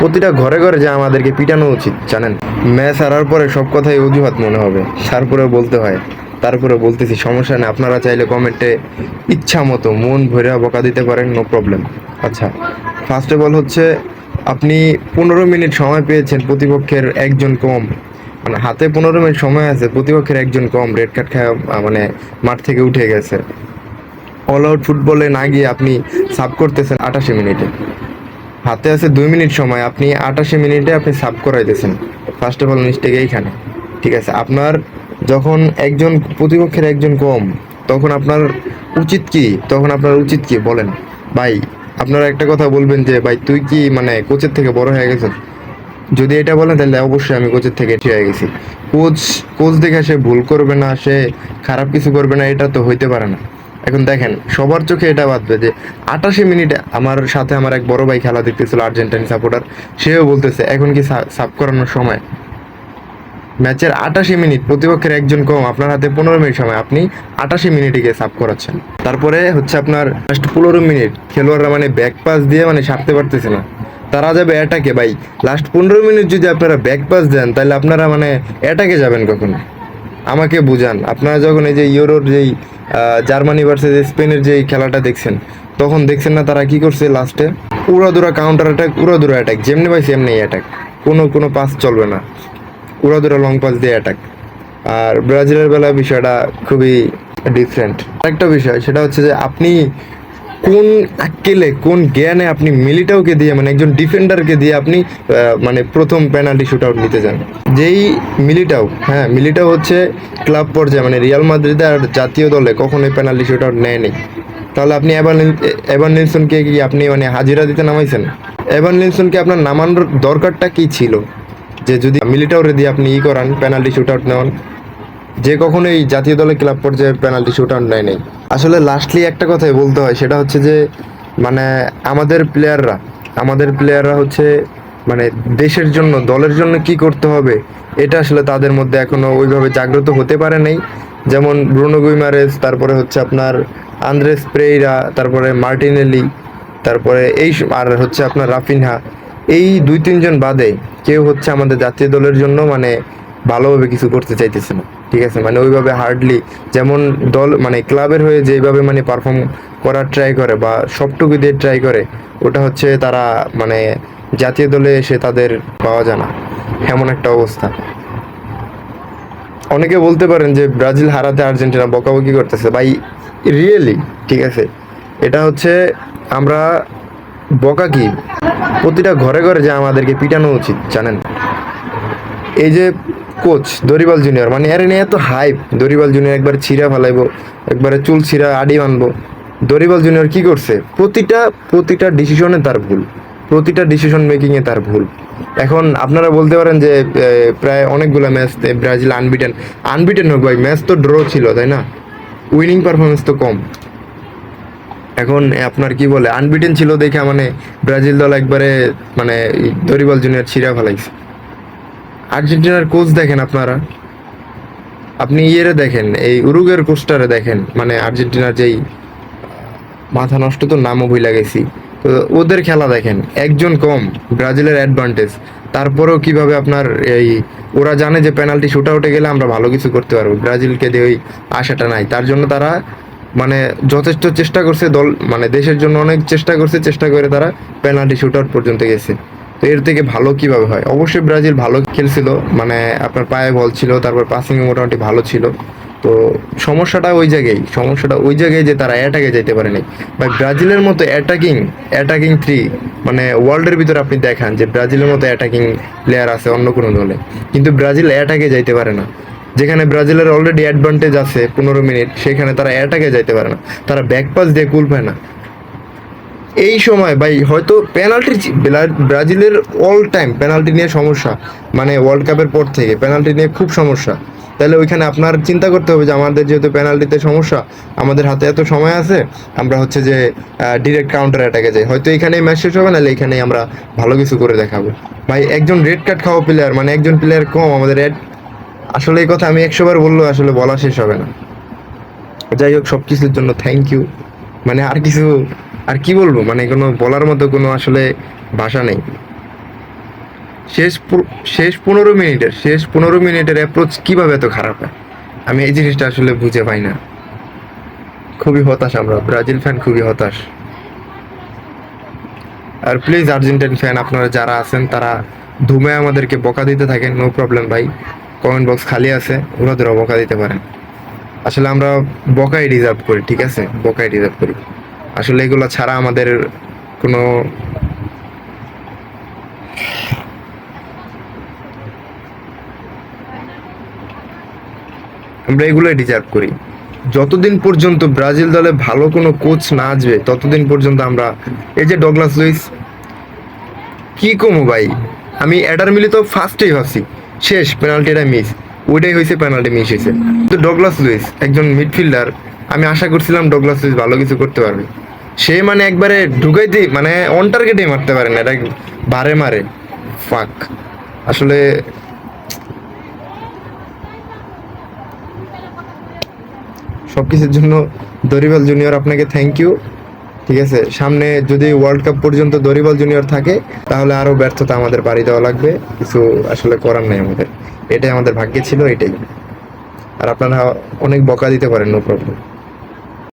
প্রতিটা ঘরে ঘরে যে আমাদেরকে পিটানো উচিত, জানেন? ম্যাচ হারার পরে সব কথাই অজুহাত মনে হবে। তারপরে বলতে হয় তারপরে বলতেছি, সমস্যা নেই, আপনারা চাইলে কমেন্টে ইচ্ছা মতো মন ভরে বকা দিতে পারেন নো প্রবলেম আচ্ছা ফার্স্ট অফ অল হচ্ছে, আপনি পনেরো মিনিট সময় পেয়েছেন, প্রতিপক্ষের একজন কম। মানে হাতে পনেরো মিনিট সময় আছে, প্রতিপক্ষের একজন কম রেড কার্ড খায় মানে মাঠ থেকে উঠে গেছে। অল আউট ফুটবলে না গিয়ে আপনি সাব করতেছেন আটাশি মিনিটে। হাতে আছে দুই মিনিট সময়, আপনি আটাশি মিনিটে আপনি সাব করাইতেছেন ফার্স্ট অফ অল মিস্টেক এইখানে। ঠিক আছে, আপনার যখন একজন প্রতিপক্ষের একজন কম, তখন আপনার উচিত কি? তখন আপনার উচিত কি? বলেন। ভাই, আপনারা একটা কথা বলবেন যে, ভাই, তুই কি মানে কোচের থেকে বড় হয়ে গেছিস? যদি এটা বলেন, তাহলে অবশ্যই আমি কোচের থেকে ঠিক হয়ে গেছি। কোচ কোচ দেখে সে ভুল করবে না, সে খারাপ কিছু করবে না, এটা তো হইতে পারে না। এখন দেখেন, সবার চোখে এটা বাঁধবে যে আটাশি মিনিটে আমার সাথে আমার এক বড় ভাই খেলা দেখতেছিল আর্জেন্টাইন সাপোর্টার, সেও বলতেছে, এখন কি সাব করানোর সময়? ম্যাচের আটাশি মিনিট, প্রতিপক্ষের একজন কম, আপনার হাতে পনেরো মিনিট সময়, আপনি আটাশি মিনিটে গিয়ে সাব করাচ্ছেন। তারপরে হচ্ছে আপনার লাস্ট পনেরো মিনিট, খেলোয়াড়রা মানে ব্যাক পাস দিয়ে মানে সারতে পারতেছে না। তারা যাবে অ্যাটাকে ভাই। লাস্ট পনেরো মিনিট যদি আপনারা ব্যাক পাস দেন, তাহলে আপনারা মানে অ্যাটাকে যাবেন কখন? আমাকে বুঝান। আপনারা যখন এই যে ইউরোর যেই জার্মানি ভার্সেস স্পেনের যেই খেলাটা দেখছেন, তখন দেখছেন না তারা কি করছে লাস্টে উড়াদুরা কাউন্টার অ্যাটাক উড়াদুরা অ্যাটাক যেমনি পাইছে এমনি অ্যাটাক কোনো কোনো পাস চলবে না। উড়াদুরা লং পাস দিয়ে অ্যাটাক আর ব্রাজিলের বেলা বিষয়টা খুবই ডিফারেন্ট আরেকটা বিষয়, সেটা হচ্ছে যে আপনি কোন আক্কেলে, কোন জ্ঞানে আপনি মিলিটাওকে দিয়ে মানে একজন ডিফেন্ডারকে দিয়ে আপনি মানে প্রথম পেনাল্টি শুট আউট নিতে যান যেই মিলিটাও হ্যাঁ মিলিটাও হচ্ছে ক্লাব পর্যায়ে মানে রিয়াল মাদ্রিদে আর জাতীয় দলে কখনোই পেনাল্টি শুট আউট নেয়নি। তাহলে আপনি এভান লিনসনকে কি আপনি মানে হাজিরা দিতে নামাইছেন? এভান লিনসনকে আপনার নামানোর দরকারটা কি ছিল? যে যদি মিলিটাওরে দিয়ে আপনি ই করান, পেনাল্টি শুট আউট নেওয়ান যে কখনোই জাতীয় দলে ক্লাব পর্যায়ে পেনাল্টি শুট আউট নেয় নাই আসলে লাস্টলি একটা কথাই বলতে হয়, সেটা হচ্ছে যে মানে আমাদের প্লেয়াররা আমাদের প্লেয়াররা হচ্ছে মানে দেশের জন্য, দলের জন্য কি করতে হবে, এটা আসলে তাদের মধ্যে এখনও ওইভাবে জাগ্রত হতে পারে নাই। যেমন ব্রুনো গুইমারেস তারপরে হচ্ছে আপনার আন্দ্রেস প্রেইরা, তারপরে মার্টিনেলি, তারপরে এই আর হচ্ছে আপনার রাফিনহা। এই দুই তিনজন বাদে কেউ হচ্ছে আমাদের জাতীয় দলের জন্য মানে ভালোভাবে কিছু করতে চাইতেছে না। ঠিক আছে? মানে ওইভাবে হার্ডলি যেমন দল মানে ক্লাবের হয়ে যেভাবে মানে পারফর্ম করার ট্রাই করে বা সবটুকু দিয়ে ট্রাই করে, ওটা হচ্ছে তারা মানে জাতীয় দলে এসে তাদের পাওয়া যায় না। এমন একটা অবস্থা। অনেকে বলতে পারেন যে ব্রাজিল হারাতে আর্জেন্টিনা বকাবকি করতেছে। ভাই রিয়েলি ঠিক আছে? এটা হচ্ছে আমরা বকা কি? প্রতিটা ঘরে ঘরে যে আমাদেরকে পিটানো উচিত, জানেন? এই যে কোচ দরিবাল জুনিয়র মানে এর নিয়ে এত হাইপ দরিবাল জুনিয়র একবার ছিঁড়া ফেলাইবো, একবারে চুল ছিঁড়া আডি মানবো দরিবাল জুনিয়র কি করছে? প্রতিটা প্রতিটা ডিসিশনে তার ভুল। প্রতিটা ডিসিশন মেকিংয়ে তার ভুল। এখন আপনারা বলতে পারেন যে প্রায় অনেকগুলো ম্যাচ ব্রাজিল আনবিটেন আনবিটেন হোক ভাই ম্যাচ তো ড্র ছিল, তাই না? উইনিং পারফরমেন্স তো কম। এখন আপনার কি বলে? আনবিটেন ছিল দেখে মানে ব্রাজিল দল একবারে মানে দরিবাল জুনিয়র ছিঁড়া ফেলাইছে। আর্জেন্টিনার কোচ দেখেন আপনারা। আপনি ইয়েরে দেখেন, এই উরুগের কোচটারে দেখেন। মানে আর্জেন্টিনার যেই মাথা নষ্ট তো নামও ভুলে গেছি। তো ওদের খেলা দেখেন, একজন কম, ব্রাজিলের অ্যাডভান্টেজ তারপরেও কীভাবে আপনার এই, ওরা জানে যে পেনাল্টি শুট আউটে গেলে আমরা ভালো কিছু করতে পারব। ব্রাজিলকে দিয়ে ওই আশাটা নাই। তার জন্য তারা মানে যথেষ্ট চেষ্টা করছে দল মানে দেশের জন্য অনেক চেষ্টা করছে, চেষ্টা করে তারা পেনাল্টি শুট আউট পর্যন্ত গেছে। তো এর থেকে ভালো কীভাবে হয়? অবশ্যই ব্রাজিল ভালো খেলছিল মানে আপনার পায়ে বল ছিল, তারপর পাসিং মোটামুটি ভালো ছিল। তো সমস্যাটা ওই জায়গায়, সমস্যাটা ওই জায়গায় যে তারা অ্যাটাকে যেতে পারেনি। বা ব্রাজিলের মতো অ্যাটাকিং অ্যাটাকিং থ্রি মানে ওয়ার্ল্ডের ভিতরে আপনি দেখান যে ব্রাজিলের মতো অ্যাটাকিং প্লেয়ার আছে অন্য কোনো দলে। কিন্তু ব্রাজিল অ্যাটাকে যাইতে পারে না। যেখানে ব্রাজিলের অলরেডি অ্যাডভান্টেজ আছে পনেরো মিনিট, সেখানে তারা অ্যাটাকে যাইতে পারে না। তারা ব্যাকপাস দিয়ে কুল পায় না। এই সময় ভাই, হয়তো পেনাল্টি ব্রাজিলের অল টাইম পেনাল্টি নিয়ে সমস্যা। মানে ওয়ার্ল্ড কাপের পর থেকে পেনাল্টি নিয়ে খুব সমস্যা। তাহলে ওইখানে আপনার চিন্তা করতে হবে যে আমাদের যেহেতু পেনাল্টিতে সমস্যা, আমাদের হাতে এত সময় আছে, আমরা হচ্ছে যে ডিরেক্ট কাউন্টার অ্যাটাকে যাই। হয়তো এখানেই ম্যাচ শেষ হবে, নাহলে এখানেই আমরা ভালো কিছু করে দেখাবো। ভাই, একজন রেড কার্ড খাওয়া প্লেয়ার মানে একজন প্লেয়ার কম, আমাদের রেড আসলে এই কথা আমি একশো বার বললেও আসলে বলা শেষ হবে না। যাই হোক সব কিছুর জন্য থ্যাংক ইউ মানে আর কিছু আর কি বলব? মানে কোনো বলার মতো কোনো আসলে ভাষা নেই। শেষ শেষ পনেরো মিনিটের, শেষ পনেরো মিনিটের অ্যাপ্রোচ কীভাবে এত খারাপ হয়? আমি এই জিনিসটা আসলে বুঝে পাই না। খুবই হতাশ আমরা। ব্রাজিল ফ্যান খুবই হতাশ। আর প্লিজ আর্জেন্টাইন ফ্যান আপনারা যারা আছেন, তারা ধুমে আমাদেরকে বকা দিতে থাকেন নো প্রবলেম ভাই। কমেন্ট বক্স খালি আছে, ওনাদেরও বকা দিতে পারেন। আসলে আমরা বকাই রিজার্ভ করি, ঠিক আছে? বকাই রিজার্ভ করি। আসলে এগুলো ছাড়া আমাদের কোনো আমরা এগুলোই ডিজার্ভ করি। যতদিন পর্যন্ত ব্রাজিল দলে ভালো কোনো কোচ না আসবে, ততদিন পর্যন্ত আমরা এই যে ডগলাস লুইস, কি কমো ভাই? আমি অ্যাডার মিলি তো ফার্স্টেই ভাবছি। শেষ পেনাল্টিটা মিস ওইটাই হয়েছে পেনাল্টি মিস হয়েছে। তো ডগলাস লুইস, একজন মিডফিল্ডার আমি আশা করছিলাম ডগলাস লুইস ভালো কিছু করতে পারবে। সে মানে একবারে ঢুকাইতে মানে অন টার্গেটে মারতে পারে না এটা বারে মারে। ফাঁক আসলে সব কিছুর জন্য দরিবাল জুনিয়র আপনাকে থ্যাংক ইউ ঠিক আছে? সামনে যদি ওয়ার্ল্ড কাপ পর্যন্ত দরিবাল জুনিয়র থাকে, তাহলে আরও ব্যর্থতা আমাদের বাড়ি দেওয়া লাগবে। কিছু আসলে করার নেই আমাদের। এটাই আমাদের ভাগ্যে ছিল, এটাই। আর আপনারা অনেক বকা দিতে পারেন নো প্রবলেম